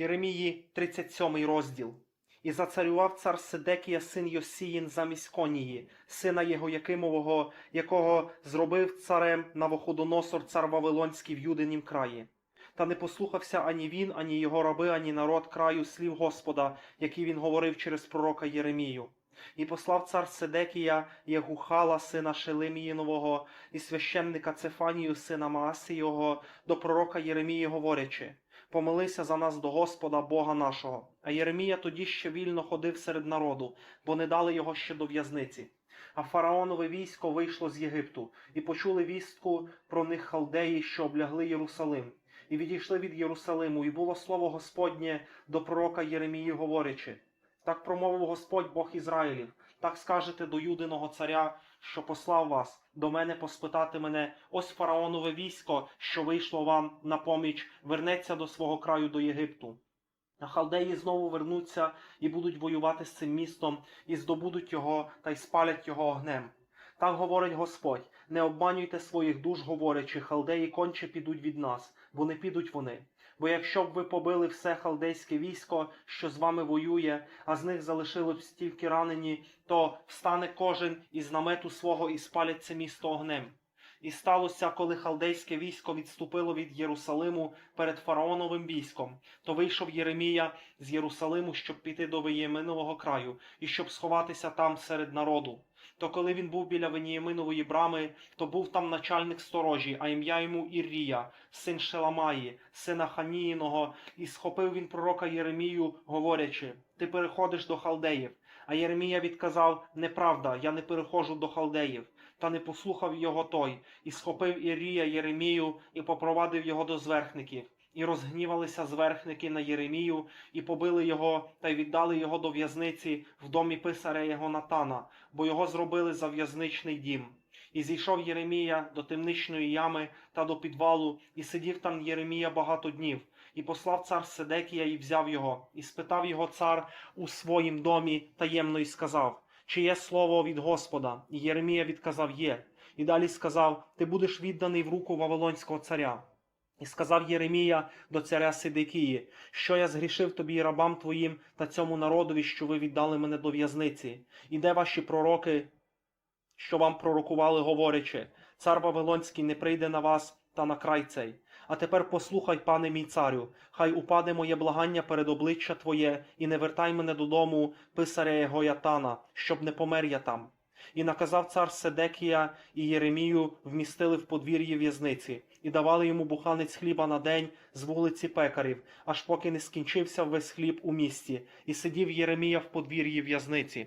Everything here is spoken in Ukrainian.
Єремії 37 розділ. І зацарював цар Седекія син Йосіїн замість Конії, сина його Якимового, якого зробив царем Навуходоносор цар Вавилонський в Юдинім краї. Та не послухався ані він, ані його раби, ані народ краю слів Господа, які він говорив через пророка Єремію. І послав цар Седекія Єгухала, сина Шелеміїнового, і священника Цефанію, сина Маасійого, до пророка Єремії, говорячи: Помолися за нас до Господа, Бога нашого. А Єремія тоді ще вільно ходив серед народу, бо не дали його ще до в'язниці. А фараонове військо вийшло з Єгипту, і почули вістку про них халдеї, що облягли Єрусалим. І відійшли від Єрусалиму, і було слово Господнє до пророка Єремії, говорячи: Так промовив Господь Бог Ізраїлів, так скажете до юдиного царя, що послав вас до мене поспитати мене, ось фараонове військо, що вийшло вам на поміч, вернеться до свого краю до Єгипту. А халдеї знову вернуться і будуть воювати з цим містом, і здобудуть його та й спалять його огнем. Так говорить Господь: не обманюйте своїх душ, говорячи, халдеї конче підуть від нас, бо не підуть вони. Бо якщо б ви побили все халдейське військо, що з вами воює, а з них залишилось тільки ранені, то встане кожен із намету свого і спалять це місто огнем. І сталося, коли халдейське військо відступило від Єрусалиму перед фараоновим військом, то вийшов Єремія з Єрусалиму, щоб піти до Веєминового краю і щоб сховатися там серед народу. То коли він був біля Веніяминової брами, то був там начальник сторожі, а ім'я йому Іррія, син Шеламаї, сина Ханіїного, і схопив він пророка Єремію, говорячи: Ти переходиш до халдеїв. А Єремія відказав: Неправда, я не переходжу до халдеїв. Та не послухав його той, і схопив Ірія Єремію і попровадив його до зверхників. І розгнівалися зверхники на Єремію, і побили його, та й віддали його до в'язниці в домі писаря його Натана, бо його зробили за в'язничний дім. І зійшов Єремія до темничної ями та до підвалу, і сидів там Єремія багато днів. І послав цар Седекія і взяв його, і спитав його цар у своїм домі таємно, і сказав: Чи є слово від Господа? І Єремія відказав Є. І далі сказав: Ти будеш відданий в руку Вавилонського царя. І сказав Єремія до царя Сидикії, що я згрішив тобі і рабам твоїм та цьому народові, що ви віддали мене до в'язниці. І де ваші пророки, що вам пророкували, говорячи, цар Вавилонський не прийде на вас та на край цей. А тепер послухай, пане мій царю, хай упаде моє благання перед обличчя твоє, і не вертай мене додому, писаря його Ятана, щоб не помер я там. І наказав цар Седекія і Єремію вмістили в подвір'ї в'язниці, і давали йому буханець хліба на день з вулиці пекарів, аж поки не скінчився весь хліб у місті, і сидів Єремія в подвір'ї в'язниці.